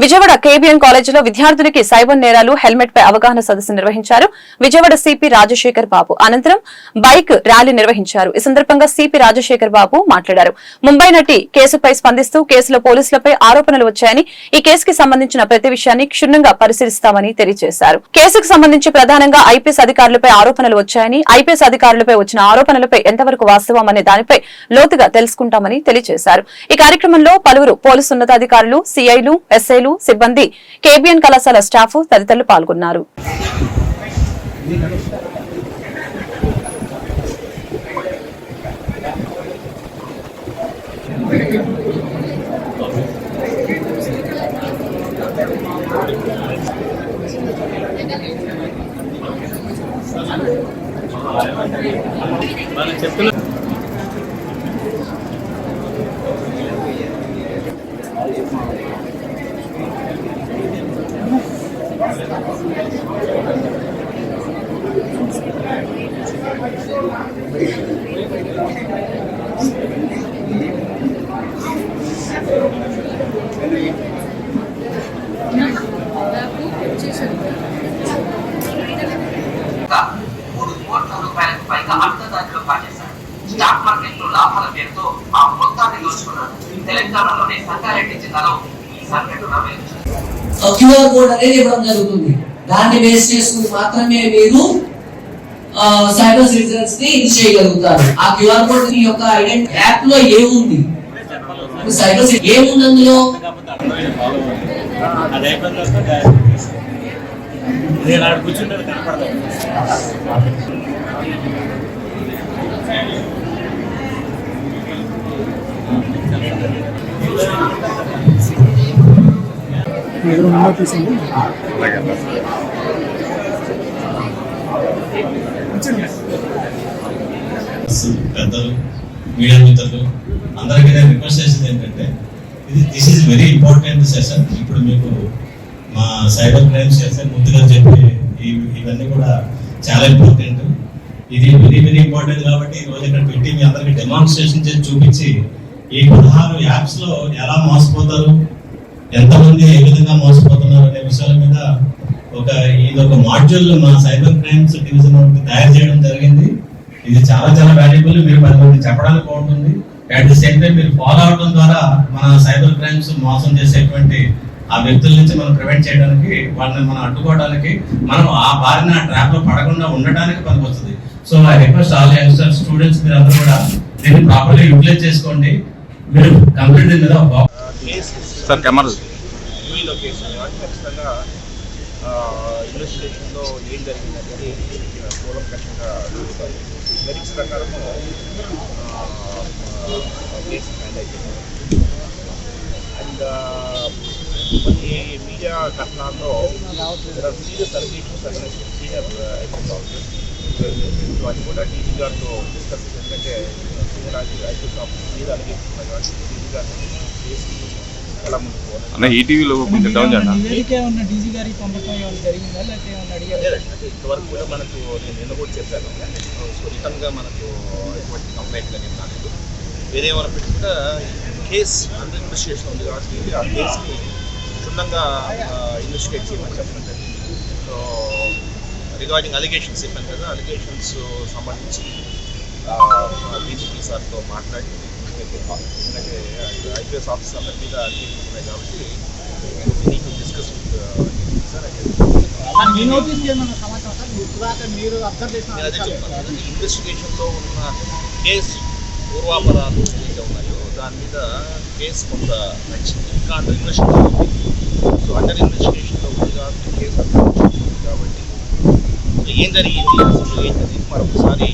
Vijayawada KBN కాలేజీలో విద్యార్థులకి cyber నేరాలు హెల్మెట్ పై అవగాహన సదస్సు నిర్వహించారు విజయవాడ సిపి రాజశేఖర్ బాబు. అనంతరం బైక్ ర్యాలీ నిర్వహించారు. ఈ సందర్భంగా సిపి రాజశేఖర్ బాబు మాట్లాడారు. ముంబై నటి కేసుపై స్పందిస్తూ కేసులో పోలీసులపై ఆరోపణలు వచ్చాయని ఈ కేసుకి సంబంధించిన ప్రతి విషయాన్ని క్షుణ్ణంగా పరిశీలిస్తామని తెలియజేశారు. కేసుకు సంబంధించి ప్రధానంగా ఐపీఎస్ అధికారులపై ఆరోపణలు వచ్చాయని ఐపీఎస్ అధికారులపై వచ్చిన ఆరోపణలపై ఎంతవరకు వాస్తవం అనే దానిపై లోతుగా తెలుసుకుంటామని తెలియజేశారు. ఈ కార్యక్రమంలో పలువురు పోలీసు ఉన్నతాధికారులు సీఐలు ఎస్ఐలు సిబ్బంది కేబిఎన్ కళాశాల స్టాఫ్ తదితరులు పాల్గొన్నారు. ఇంకా మూడు కోట్ల రూపాయలకు పైగా అన్నదాతలు పనిచేశారు స్టాక్ మార్కెట్లో లాభాల పేరుతో ఆ మొత్తాన్ని దోచుకున్నారు తెలంగాణలోని సంగారెడ్డి జిల్లాలో ఈ సంఘటన క్యూఆర్ కోడ్ అనేది ఇవ్వడం జరుగుతుంది. దాన్ని బేస్ చేసుకుని మాత్రమే మీరు సైబర్ సిటిజన్స్ని ఇది చేయగలుగుతారు. ఆ క్యూఆర్ కోడ్ మీ యొక్క ఐడెంటిటీ యాప్లో ఏముంది? సైబర్ సిటీ ఏముంది అందులో? అది అయిపోయిన తర్వాత పెద్దలు మీడియా మిత్రులు అందరికీ నేను రిక్వెస్ట్ చేసేది ఏంటంటే ఇది this is very important session ఇప్పుడు మీకు మా సైబర్ క్రైమ్ సెషన్ ముందుగా చెప్పి ఇవన్నీ కూడా చాలా ఇంపార్టెంట్ ఇది వెరీ వెరీ ఇంపార్టెంట్ కాబట్టి ఈ రోజు ఇక్కడ పెట్టి మీ అందరికి డెమాన్స్ట్రేషన్ చేసి చూపించి ఈ పదహారు యాప్స్లో ఎలా మోసపోతారు ఎంతమంది ఏ విధంగా మోసపోతున్నారు అనే విషయాల మీద ఒక ఇది ఒక మాడ్యూల్ మా సైబర్ క్రైమ్స్ డివిజన్ ఒకటి తయారు చేయడం జరిగింది. ఇది చాలా చాలా వాల్యుబుల్ మీరు పది మంది చెప్పడానికి బాగుంటుంది. అట్ ది సేమ్ టైం మీరు ఫాలో అవడం ద్వారా మన సైబర్ క్రైమ్స్ మోసం చేసేటువంటి ఆ వ్యక్తుల నుంచి మనం ప్రివెంట్ చేయడానికి వాళ్ళని మనం అడ్డుకోవడానికి మనం ఆ బారిన ట్రాప్లో పడకుండా ఉండడానికి పనికొస్తుంది. So I request all youngsters students మీరు అందరూ కూడా దీన్ని ప్రాపర్లీ యూటిలైజ్ చేసుకోండి. మీరు కంప్లీట్ మీద సార్ కెమెరా ఈ లొకేషన్ కాబట్టి ఖచ్చితంగా ఇన్వెస్టిగేషన్లో ఏం జరిగింది అనేది కూలంకషంగా జరుగుతుంది. మెరిక్స్ ప్రకారము కేసు హ్యాండ్ అయిపోయింది. అండ్ ఈ మీడియా కథనాల్లో సీరియస్ అలిగేషన్స్ అనేది సీనియర్ అది కూడా డీజీ గారితో డిస్కస్ ఎందుకంటే సీనియర్ ఐపీఎస్ ఆఫీసర్ మీద అలిగేషన్ ఉన్నాయి కాబట్టి డీజీ గారిని చేసి ఎలా ముందుకు పోవాలి అన్న ఈటీవీలో కొంచెం డౌన్ చేయండి నివేదిక ఏమన్నా డీజీ గారికి పంపటం ఏమైనా జరిగిందా? లేకపోతే ఏమన్నా అడిగారు? లేదండి అంటే ఇంతవరకు కూడా మనకు నిన్న కూడా చెప్పాను. సో రిటర్న్గా మనకు ఎటువంటి కంప్లైంట్ కానీ ఏం రాలేదు. వేరే కేస్ అండర్ ఇన్వెస్టిగేషన్ ఉంది కాబట్టి ఆ కేసుని క్షుణ్ణంగా ఇన్వెస్టిగేట్ చేయమని చెప్పడం జరిగింది. సో రిగార్డింగ్ అలిగేషన్స్ చెప్పాను కదా అలిగేషన్స్ సంబంధించి డీజీపీ సార్తో మాట్లాడి ఎందుకంటే ఐపీఎస్ ఆఫీసర్ అందరి మీద ఉన్నాయి కాబట్టి నీకు డిస్కస్ ఇన్వెస్టిగేషన్లో ఉన్న కేసు పూర్వాపరాలు ఏదైతే ఉన్నాయో దాని మీద కేసు కొంత నచ్చింది ఇంకా అండర్ ఇన్వెస్టిగేషన్ సో అండర్ ఇన్వెస్టిగేషన్లో ఉంది కాబట్టి కేసు అండర్ కాబట్టి ఏం జరిగింది అసలు ఏంటది? మరొకసారి